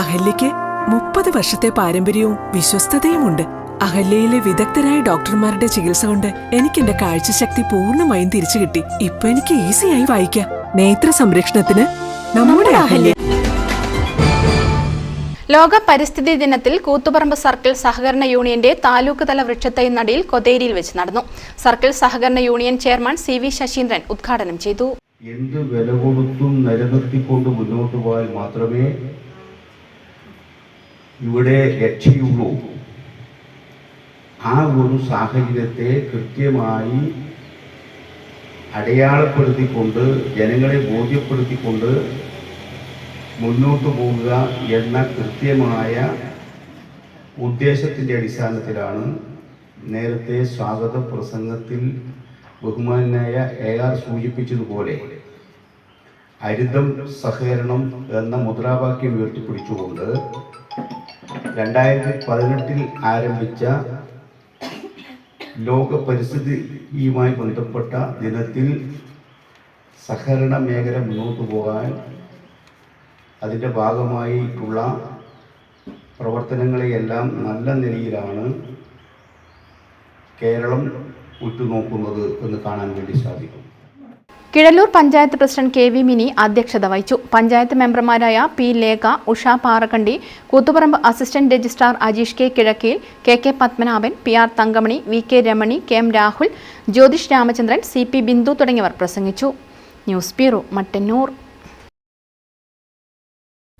അഹല്യയ്ക്ക് മുപ്പത് വർഷത്തെ പാരമ്പര്യവും വിശ്വസ്തതയുമുണ്ട്. അഹല്യയിലെ വിദഗ്ധരായ ഡോക്ടർമാരുടെ ചികിത്സ കൊണ്ട് എനിക്ക് എന്റെ കാഴ്ചശക്തി പൂർണമായും തിരിച്ചു കിട്ടി. ഇപ്പൊ എനിക്ക് ഈസിയായി വായിക്കാം. നേത്ര സംരക്ഷണത്തിന് നമ്മുടെ അഹല്യ. ലോക പരിസ്ഥിതി ദിനത്തിൽ കൂത്തുപറമ്പ് സർക്കിൾ സഹകരണ യൂണിയന്റെ താലൂക്ക് തല വൃക്ഷത്തൈ നടയിൽ കൊതേരിയിൽ വെച്ച് നടന്നു. സർക്കിൾ സഹകരണ union chairman C V Sasheendran ഉദ്ഘാടനം ചെയ്തു. എന്ത് വില കൊടുത്തും നിലനിർത്തിക്കൊണ്ട് മുന്നോട്ട് പോയാൽ മാത്രമേ ഇവിടെ രക്ഷയുള്ളൂ. ആ ഒരു സാഹചര്യത്തെ കൃത്യമായി അടയാളപ്പെടുത്തിക്കൊണ്ട് ജനങ്ങളെ ബോധ്യപ്പെടുത്തിക്കൊണ്ട് മുന്നോട്ട് പോകുക എന്ന കൃത്യമായ ഉദ്ദേശത്തിന്റെ അടിസ്ഥാനത്തിലാണ് നേരത്തെ സ്വാഗത പ്രസംഗത്തിൽ ബഹുമാനായ എ ആർ സൂചിപ്പിച്ചതുപോലെ ഹരിതം സഹകരണം എന്ന മുദ്രാവാക്യം ഉയർത്തിപ്പിടിച്ചുകൊണ്ട് രണ്ടായിരത്തി പതിനെട്ടിൽ ആരംഭിച്ച ലോക പരിസ്ഥിതിയുമായി ബന്ധപ്പെട്ട ദിനത്തിൽ സഹകരണ മേഖല മുന്നോട്ട് പോകാൻ അതിന്റെ ഭാഗമായിട്ടുള്ള പ്രവർത്തനങ്ങളെയെല്ലാം നല്ല നിലയിലാണ് കേരളം ഉറ്റുനോക്കുന്നത് എന്ന് കാണാൻ വേണ്ടി സാധിക്കും. Kizhallur panchayat president K V Mini അധ്യക്ഷത വഹിച്ചു. പഞ്ചായത്ത് മെമ്പർമാരായ P Lekha Usha Parakkandi Koothuparamba assistant registrar Ajeesh K Kizhakkel K K Padmanabhan P R Thankamani V K Ramani K M Rahul Jyothish Ramachandran C P Bindu തുടങ്ങിയവർ പ്രസംഗിച്ചു. News bureau Mattannur.